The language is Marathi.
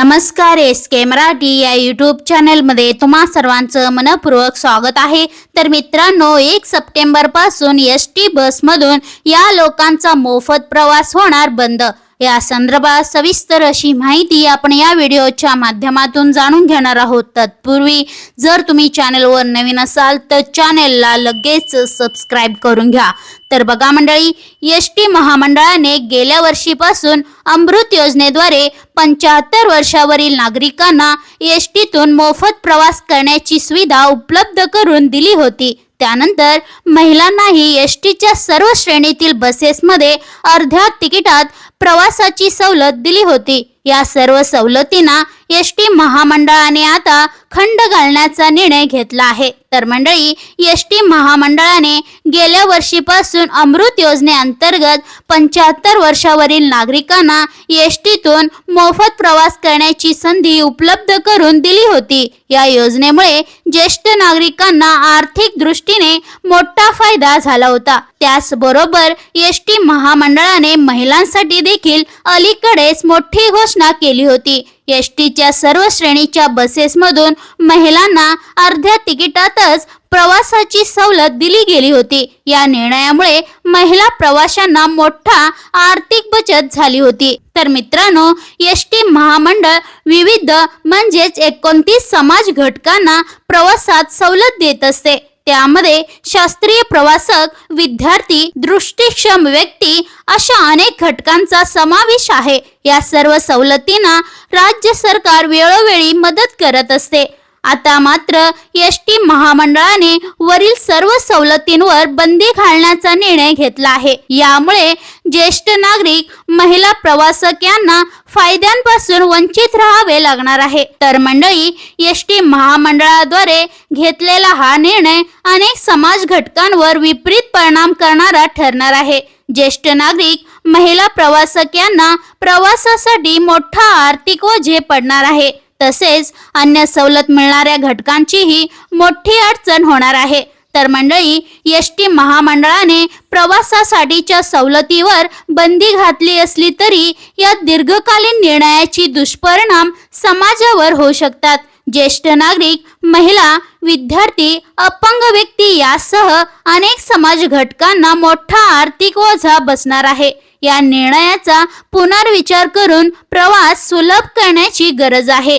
नमस्कार एस के मराठी या यूट्यूब चॅनलमध्ये तुम्हा सर्वांचं मनपूर्वक स्वागत आहे. तर मित्रांनो एक सप्टेंबरपासून एस टी बसमधून या लोकांचा मोफत प्रवास होणार बंद. या संदर्भात सविस्तर अशी माहिती आपण या व्हिडिओच्या माध्यमातून जाणून घेणार आहोत. तत्पूर्वी जर तुम्ही चॅनलवर नवीन असाल तर चॅनेलला लगेच सबस्क्राईब करून घ्या. तर बघा मंडळी एस टी महामंडळाने गेल्या वर्षीपासून अमृत योजनेद्वारे पंच्याहत्तर वर्षावरील नागरिकांना एस टीतून मोफत प्रवास करण्याची सुविधा उपलब्ध करून दिली होती. त्यानंतर महिलांनाही एस टीच्या सर्व श्रेणीतील बसेसमध्ये अर्ध्या तिकिटात प्रवासाची सवलत दिली होती. या सर्व सवलतींना एस टी महामंडळाने आता खंड घालण्याचा निर्णय घेतला आहे. तर मंडळी एस टी महामंडळाने गेल्या वर्षीपासून अमृत योजनेअंतर्गत पंच्याहत्तर वर्षावरील नागरिकांना एस टीतून मोफत प्रवास करण्याची संधी उपलब्ध करून दिली होती. या योजनेमुळे ज्येष्ठ नागरिकांना आर्थिक दृष्टीने मोठा फायदा झाला होता. त्याचबरोबर एस टी महामंडळाने महिलांसाठी देखील अलीकडेच मोठी घोषणा केली होती. एस टीच्या सर्व श्रेणीच्या बसेसमधून महिलांना अर्ध्या तिकिटातच प्रवासाची सवलत दिली गेली होती. या निर्णयामुळे महिला प्रवाशांना मोठा आर्थिक बचत झाली होती. तर मित्रांनो एस टी महामंडळ विविध म्हणजेच एकोणतीस समाज घटकांना प्रवासात सवलत देत असते. त्यामध्ये शास्त्रीय प्रवासक विद्यार्थी दृष्टीक्षम व्यक्ती अशा अनेक घटकांचा समावेश आहे. या सर्व सवलतींना राज्य सरकार वेळोवेळी मदत करत असते. आता मात्र एस टी महामंडळाने वरील सर्व सवलतींवर बंदी घालण्याचा निर्णय घेतला आहे. यामुळे ज्येष्ठ नागरिक महिला प्रवासक यांना फायद्यांपासून वंचित राहावे लागणार आहे. तर मंडळी एस टी महामंडळाद्वारे घेतलेला हा निर्णय अनेक समाज घटकांवर विपरीत परिणाम करणारा ठरणार आहे. ज्येष्ठ नागरिक महिला प्रवासक यांना प्रवासासाठी मोठा आर्थिक ओझे पडणार आहे. तसेच अन्य सवलत मिळणाऱ्या घटकांचीही मोठी अडचण होणार आहे. तर मंडळी एस टी महामंडळाने प्रवासासाठीच्या सवलतीवर बंदी घातली असली तरी या दीर्घकालीन निर्णयाची दुष्परिणाम समाजावर होऊ शकतात. ज्येष्ठ नागरिक महिला विद्यार्थी अपंग व्यक्ती यासह अनेक समाज घटकांना मोठा आर्थिक ओझा बसणार आहे. या निर्णयाचा पुनर्विचार करून प्रवास सुलभ करण्याची गरज आहे.